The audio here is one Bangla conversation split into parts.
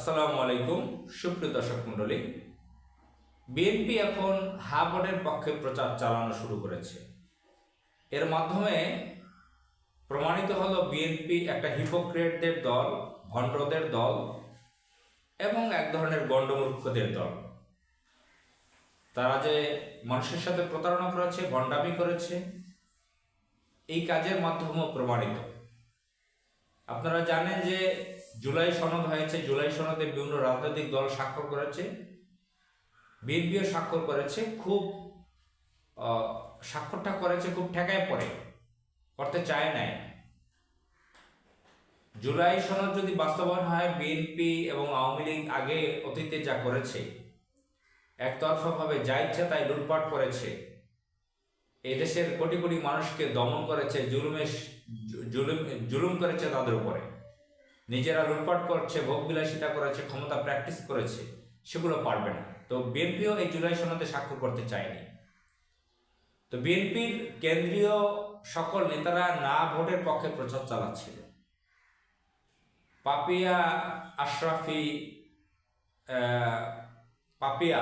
আসসালামু আলাইকুম, সুপ্রিয় দর্শক মণ্ডলী। বিএনপি এখন হা ভোটের পক্ষে প্রচার চালানো শুরু করেছে। এর মাধ্যমে প্রমাণিত হল বিএনপি একটা হিপোক্রেটদের দল, ভণ্ডদের দল, এবং এক ধরনের গণ্ডমূর্খদের দল। তারা যে মানুষের সাথে প্রতারণা করেছে, ভণ্ডামি করেছে, এই কাজের মাধ্যমেও প্রমাণিত। আপনারা জানেন যে জুলাই সনদ হয়েছে, জুলাই সনদে বিভিন্ন রাজনৈতিক দল স্বাক্ষর করেছে, বিএনপিও স্বাক্ষর করেছে, খুব স্বাক্ষরটা করেছে, খুব ঠেকায় পড়ে, করতে চায় নাই। জুলাই সনদ যদি বাস্তবায়ন হয়, বিএনপি এবং আওয়ামী লীগ আগে অতীতে যা করেছে, একতরফাভাবে যা ইচ্ছা তাই লুটপাট করেছে এই দেশের কোটি কোটি মানুষকে দমন করেছে জুলুমে জুলুম জুলুম করেছে তাদের উপরে। নিজেরা লুটপাট করছে ভোগ বিলাসিতা করেছে, ক্ষমতা প্র্যাকটিস করেছে, সেগুলো পারবে না। তো বিএনপিও এই জুলাই সনদে স্বাক্ষর করতে চায়নি। তো বিএনপির কেন্দ্রীয় সকল নেতারা না ভোটের পক্ষে প্রচার চালাচ্ছিল। পাপিয়া, আশরাফি পাপিয়া,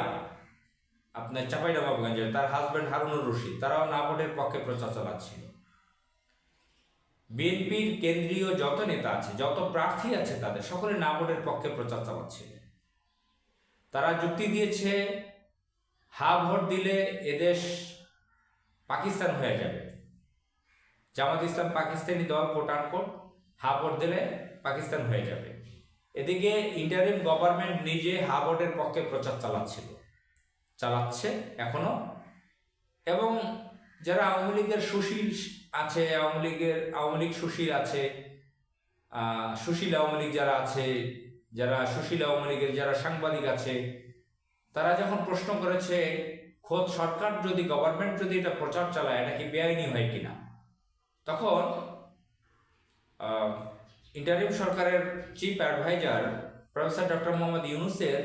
আপনার চাপাইনবাবগঞ্জে, তার হাজব্যান্ড হারুনুর রশিদ, তারাও না ভোটের পক্ষে প্রচার চালাচ্ছিল। বিএনপির কেন্দ্রীয় যত নেতা আছে, যত প্রার্থী আছে তাদের সকলে না ভোটের পক্ষে প্রচার চালাচ্ছিল তারা যুক্তি দিয়েছে, হা ভোট দিলে এদেশ পাকিস্তান হয়ে যাবে। জামাত ইসলাম পাকিস্তানি দল কোট আনকোট হা ভোট দিলে পাকিস্তান হয়ে যাবে। এদিকে ইন্টারিম গভর্নমেন্ট নিজে হা ভোটের পক্ষে প্রচার চালাচ্ছিল। চালাচ্ছে এখনও। এবং যারা আওয়ামী লীগের সুশীল আছে, আওয়ামী লীগের, আওয়ামী লীগ সুশীল আছে সুশীল আওয়ামী লীগ যারা আছে, যারা সুশীল আওয়ামী লীগের যারা সাংবাদিক আছে, তারা যখন প্রশ্ন করেছে, খোদ সরকার যদি গভর্নমেন্ট যদি এটা প্রচার চালায়, এটা কি বেআইনি হয় কিনা তখন ইন্টারিম সরকারের chief adviser professor doctor Mohammad ইউনুসের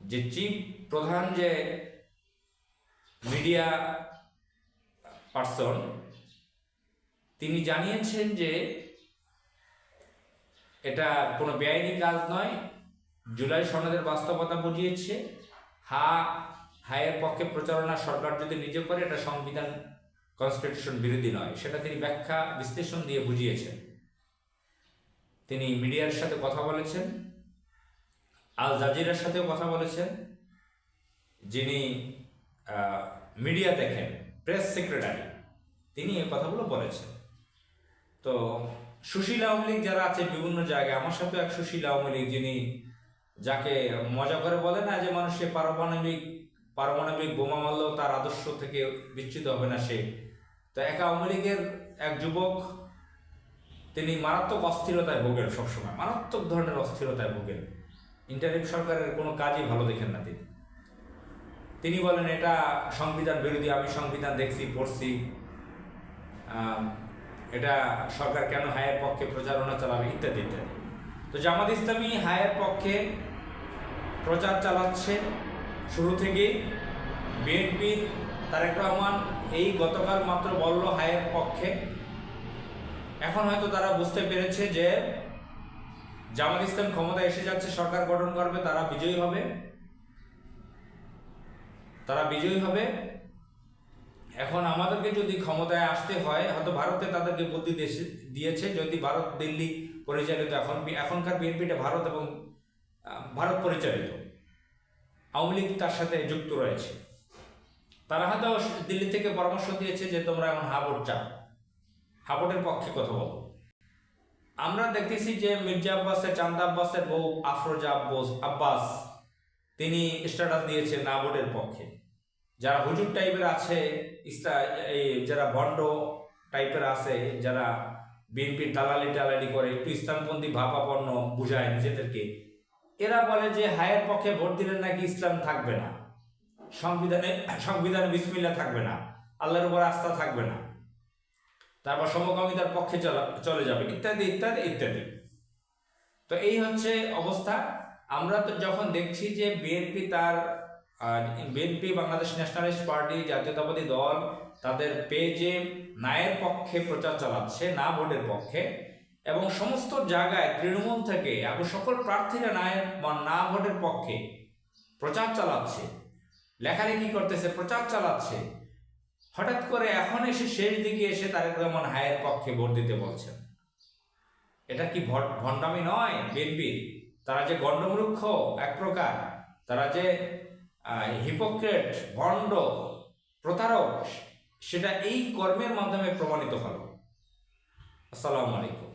যে চিফ প্রধান যে মিডিয়া পার্সন তিনি জানিয়েছেন যে এটা কোনো বেআইনি কাজ নয়, জুলাই সনদের বাস্তবতা বুঝিয়েছে। হা, হায়ের পক্ষে প্রচারণা সরকার যদি নিজে করে, এটা সংবিধান কনস্টিটিউশন বিরোধী নয়। সেটা তিনি ব্যাখ্যা, বিশ্লেষণ দিয়ে বুঝিয়েছেন। তিনি মিডিয়ার সাথে কথা বলেছেন, আল জাজিরার সাথেও কথা বলেছেন। যিনি মিডিয়া দেখেন প্রেস সেক্রেটারি তিনি এই কথাগুলো বলেছেন। তো সুশীল আওয়ামী যারা আছে বিভিন্ন জায়গায়, আমার সাথে এক সুশীল আওয়ামী লীগ যিনি যাকে মজা করে বলে না যে মানুষের পারমাণবিক পারমাণবিক বোমা মারলেও তার আদর্শ থেকে বিচ্যুত হবে না সে। তো এক আওয়ামী লীগের এক যুবক, তিনি মারাত্মক অস্থিরতায় ভোগেন সবসময়, মারাত্মক ধরনের অস্থিরতায় ভোগেন। ইন্টারিম সরকারের কোনো কাজই ভালো দেখেন না তিনি। তিনি বলেন, এটা সংবিধান বিরোধী, আমি সংবিধান দেখছি, পড়ছি। এটা সরকার কেন হায়ের পক্ষে প্রচারণা চালাবে? ইত্যাদি ইত্যাদি। তো জামাত ইসলামী হায়ের পক্ষে প্রচার চালাচ্ছে। শুরু থেকেই বিএনপির তারেক রহমান, এই গতকাল মাত্র বলল হায়ের পক্ষে। এখন হয়তো তারা বুঝতে পেরেছে যে জামাত ইসলাম ক্ষমতা এসে যাচ্ছে, সরকার গঠন করবে, তারা বিজয়ী হবে। তারা বিজয়ী হবে। এখন আমাদেরকে যদি ক্ষমতায় আসতে হয়, হয়তো ভারতে তাদেরকে বুদ্ধি দিয়েছে। যদি ভারত দিল্লি পরিচালিত, এখন এখনকার বিএনপিটা ভারত এবং ভারত পরিচালিত। আওয়ামী লীগ তার সাথে যুক্ত রয়েছে। তারা হয়তো দিল্লি থেকে পরামর্শ দিয়েছে যে তোমরা এখন হাবোট চাও হাবোটের পক্ষে কথা বলো। আমরা দেখতেছি যে মির্জা আব্বাসের চান্দা আব্বাসের বউ আফরোজা আব্বাস আব্বাস, তিনি স্ট্যাটাস দিয়েছে না ভোটের পক্ষে। যারা হুজুর টাইপের আছে এই যারা বন্ড টাইপের আছে, যারা বিএনপির দালালি টালালি করে, একটু ইসলামপন্থী ভাবাপন্ন বুঝায় নিজেদেরকে, এরা বলে যে হায়ের পক্ষে ভোট দিলে নাকি ইসলাম থাকবে না। সংবিধানে সংবিধানে বিসমিল্লা থাকবে না। আল্লাহর উপর আস্থা থাকবে না। তারপর সমকামিতার পক্ষে চলে যাবে, ইত্যাদি ইত্যাদি ইত্যাদি। তো এই হচ্ছে অবস্থা। আমরা তো যখন দেখছি যে বিএনপি তার বিএনপি বাংলাদেশ ন্যাশনালিস্ট পার্টি, জাতীয়তাবাদী দল, তাদের পেজে নায়ের পক্ষে প্রচার চালাচ্ছে, না ভোটের পক্ষে। এবং সমস্ত জায়গায় তৃণমূল থেকে এবং সকল প্রার্থীরা না না ভোটের পক্ষে প্রচার চালাচ্ছে। লেখালেখি করতেছে, প্রচার চালাচ্ছে। হঠাৎ করে এখন এসে শেষ দিকে এসে তারেক রহমান হায়ের পক্ষে ভোট দিতে বলছেন। এটা কি ভট- ভণ্ডামি নয়? বিএনপির তারা যে গণ্ডমূর্খ, এক প্রকার। তারা যে হিপোক্রেট ভণ্ড প্রতারক সেটা এই কর্মের মাধ্যমে প্রমাণিত হলো। আসসালামু আলাইকুম।